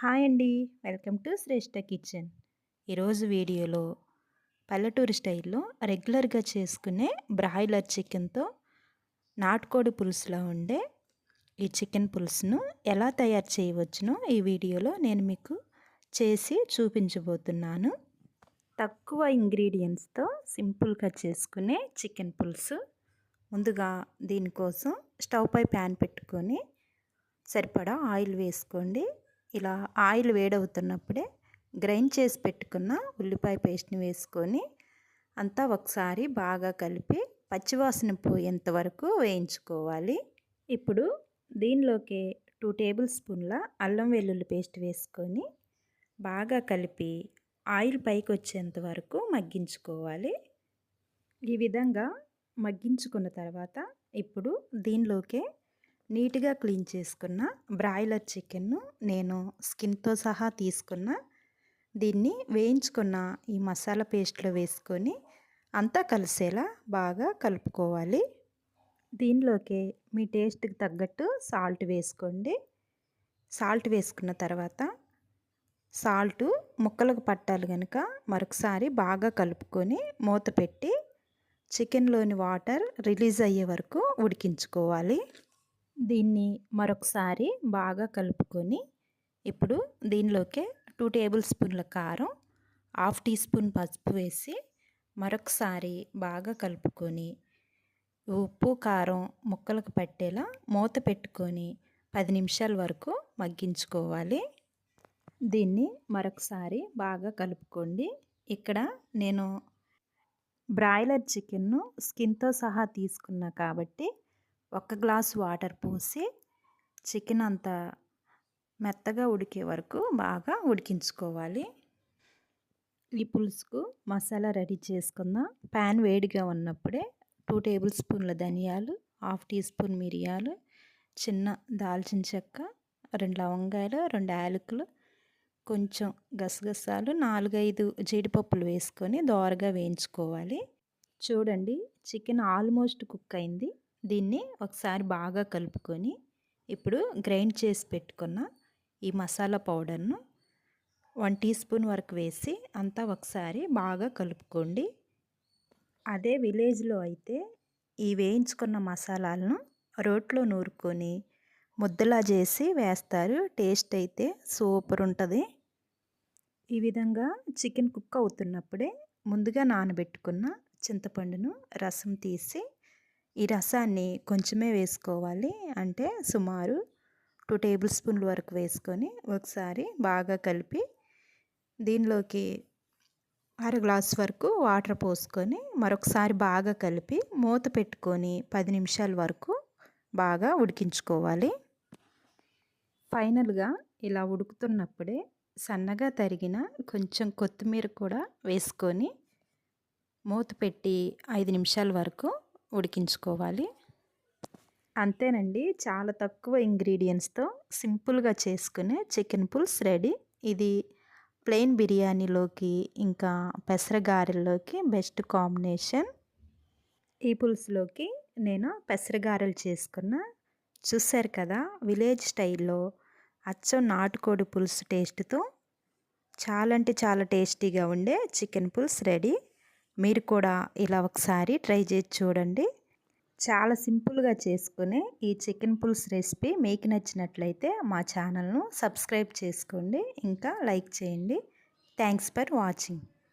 Hi అండి. Welcome to Shreshta kitchen. ఈరోజు వీడియోలో పల్లెటూరు స్టైల్లో రెగ్యులర్గా చేసుకునే బ్రాయిలర్ చికెన్తో నాటుకోడి పులుసులో ఉండే ఈ చికెన్ పులుసును ఎలా తయారు చేయవచ్చునో ఈ వీడియోలో నేను మీకు చేసి చూపించబోతున్నాను. తక్కువ ఇంగ్రీడియంట్స్తో సింపుల్గా చేసుకునే చికెన్ పులుసు. ముందుగా దీనికోసం స్టవ్ పై ప్యాన్ పెట్టుకొని సరిపడా ఆయిల్ వేసుకోండి. ఇలా ఆయిల్ వేడవుతున్నప్పుడే గ్రైండ్ చేసి పెట్టుకున్న ఉల్లిపాయ పేస్ట్ని వేసుకొని అంతా ఒకసారి బాగా కలిపి పచ్చివాసన పోయేంత వరకు వేయించుకోవాలి. ఇప్పుడు దీనిలోకి టూ టేబుల్ స్పూన్ల అల్లం వెల్లుల్లి పేస్ట్ వేసుకొని బాగా కలిపి ఆయిల్ పైకి వచ్చేంత వరకు మగ్గించుకోవాలి. ఈ విధంగా మగ్గించుకున్న తర్వాత ఇప్పుడు దీనిలోకే నీట్గా క్లీన్ చేసుకున్న బ్రాయిలర్ చికెన్ను నేను స్కిన్తో సహా తీసుకున్న దీన్ని వేయించుకున్న ఈ మసాలా పేస్ట్లో వేసుకొని అంతా కలిసేలా బాగా కలుపుకోవాలి. దీనిలోకి మీ టేస్ట్కి తగ్గట్టు సాల్ట్ వేసుకోండి. సాల్ట్ వేసుకున్న తర్వాత సాల్ట్ ముక్కలకు పట్టాలి కనుక మరొకసారి బాగా కలుపుకొని మూత పెట్టి చికెన్లోని వాటర్ రిలీజ్ అయ్యే వరకు ఉడికించుకోవాలి. దీన్ని మరొకసారి బాగా కలుపుకొని ఇప్పుడు దీనిలోకే టూ టేబుల్ స్పూన్ల కారం హాఫ్ టీ స్పూన్ పసుపు వేసి మరొకసారి బాగా కలుపుకొని ఉప్పు కారం ముక్కలకు పట్టేలా మూత పెట్టుకొని పది నిమిషాల వరకు మగ్గించుకోవాలి. దీన్ని మరొకసారి బాగా కలుపుకోండి. ఇక్కడ నేను బ్రాయిలర్ చికెన్ను స్కిన్తో సహా తీసుకున్నా కాబట్టి ఒక గ్లాస్ వాటర్ పోసి చికెన్ అంతా మెత్తగా ఉడికే వరకు బాగా ఉడికించుకోవాలి. ఈ పులుసుకు మసాలా రెడీ చేసుకుందాం. ప్యాన్ వేడిగా ఉన్నప్పుడే టూ టేబుల్ స్పూన్ల ధనియాలు హాఫ్ టీ స్పూన్ మిరియాలు చిన్న దాల్చిన చెక్క రెండు లవంగాయలు రెండు యాలకులు కొంచెం గసగసాలు నాలుగైదు జీడిపప్పులు వేసుకొని దోరగా వేయించుకోవాలి. చూడండి చికెన్ ఆల్మోస్ట్ కుక్ అయింది. దీన్ని ఒకసారి బాగా కలుపుకొని ఇప్పుడు గ్రైండ్ చేసి పెట్టుకున్న ఈ మసాలా పౌడర్ను వన్ టీ స్పూన్ వరకు వేసి అంతా ఒకసారి బాగా కలుపుకోండి. అదే విలేజ్లో అయితే ఈ వేయించుకున్న మసాలాలను రోట్లో నూరుకొని ముద్దలా చేసి వేస్తారు. టేస్ట్ అయితే సూపర్ ఉంటుంది. ఈ విధంగా చికెన్ కుక్ అవుతున్నప్పుడే ముందుగా నానబెట్టుకున్న చింతపండును రసం తీసి ఈ రసాన్ని కొంచెమే వేసుకోవాలి. అంటే సుమారు టూ టేబుల్ స్పూన్ల వరకు వేసుకొని ఒకసారి బాగా కలిపి దీనిలోకి అర గ్లాస్ వరకు వాటర్ పోసుకొని మరొకసారి బాగా కలిపి మూత పెట్టుకొని పది నిమిషాల వరకు బాగా ఉడికించుకోవాలి. ఫైనల్గా ఇలా ఉడుకుతున్నప్పుడే సన్నగా తరిగిన కొంచెం కొత్తిమీర కూడా వేసుకొని మూత పెట్టి ఐదు నిమిషాల వరకు ఉడికించుకోవాలి. అంతేనండి. చాలా తక్కువ ఇంగ్రీడియంట్స్తో సింపుల్గా చేసుకునే చికెన్ పుల్స్ రెడీ. ఇది ప్లెయిన్ బిర్యానీలోకి ఇంకా పెసరగారెల్లోకి బెస్ట్ కాంబినేషన్. ఈ పులుసులోకి నేను పెసరగారెలు చేసుకున్న. చూశారు కదా విలేజ్ స్టైల్లో అచ్చం నాటుకోడి పులుసు టేస్ట్తో చాలా అంటే చాలా టేస్టీగా ఉండే చికెన్ పులుసు రెడీ. మీరు కూడా ఇలా ఒకసారి ట్రై చేసి చూడండి. చాలా సింపుల్గా చేసుకునే ఈ చికెన్ పులుసు రెసిపీ మీకు నచ్చినట్లయితే మా ఛానల్ను సబ్స్క్రైబ్ చేసుకోండి. ఇంకా లైక్ చేయండి. Thanks for watching.